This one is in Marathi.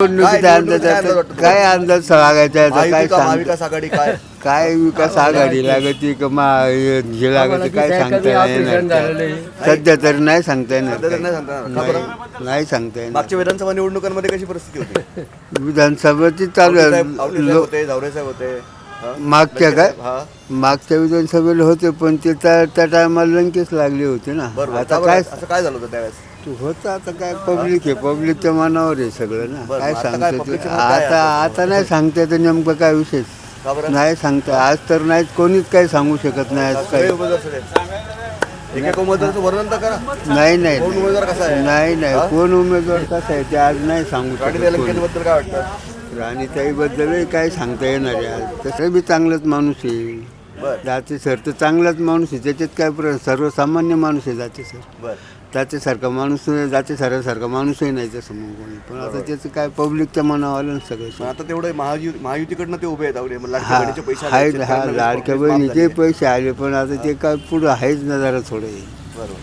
निवडणुकीचा काय अंदाज आता काय सांगायचा आता काय सांग महाविकास आघाडी काय काय विकास आघाडी लागती का मा- हे लागती काय सांगता येणार सध्या तरी नाही सांगता येणार सध्या तरी नाही. सांगता येणार. का बरं? नाही नाही सांगता येणार मागच्या विधानसभा निवडणुकांमध्ये कशी परिस्थिती होती विधानसभेची चालू आहे. साहेब आवटे साहेब लो- होते झावरे साहेब होते हा? मागच्या काय हा. मागच्या विधानसभेला होते पण ते त्या त्या टायमाला लंकेच लागले होते ना. बरोबर. आता काय? असं काय झालं होतं त्यावेळेस? होतं आता काय पब्लिक आहे. पब्लिकच्या मनावर आहे सगळं ना. बरं, काय आता काय सांगता public ते? चं मत काय आहे? आता आता? नाही सांगता येतं नेमकं काय विशेष का बरं? नाही सांगता आज तर नाही कोणीच काही सांगू शकत नाही आज सगळे काही. उमेदवार सगळे. एका उमेदवाराचं वर्णन तर करा. नाही नाही कोण उमेदवार कसा आहे? नाही नाही. हा? कोण उमेदवार कसा आहे ते आज नाही सांगू राणी शकत कोणी. काय वाटतं? राणीताईबद्दलही काय सांगता येणार आहे तसं बी चांगलाच माणूस आहे. जाते सर तर चांगलाच माणूस आहे. त्याच्यात काय प्र सर्वसामान्य माणूस आहे जाते सर त्याच्यासारखा माणूस जाते सरासारखा माणूसही नाही तसं मग कोणी. पण आता त्याचं काय पब्लिकच्या मनावर आलं ना सगळं. पण आता तेवढं महायुती महायुतीकडनं ते उभे आहेत पैसे हा लाडक्या. बहिणीचे पैसे आले पण आता ते काय पुढं आहेच ना जरा थोडे. बरोबर.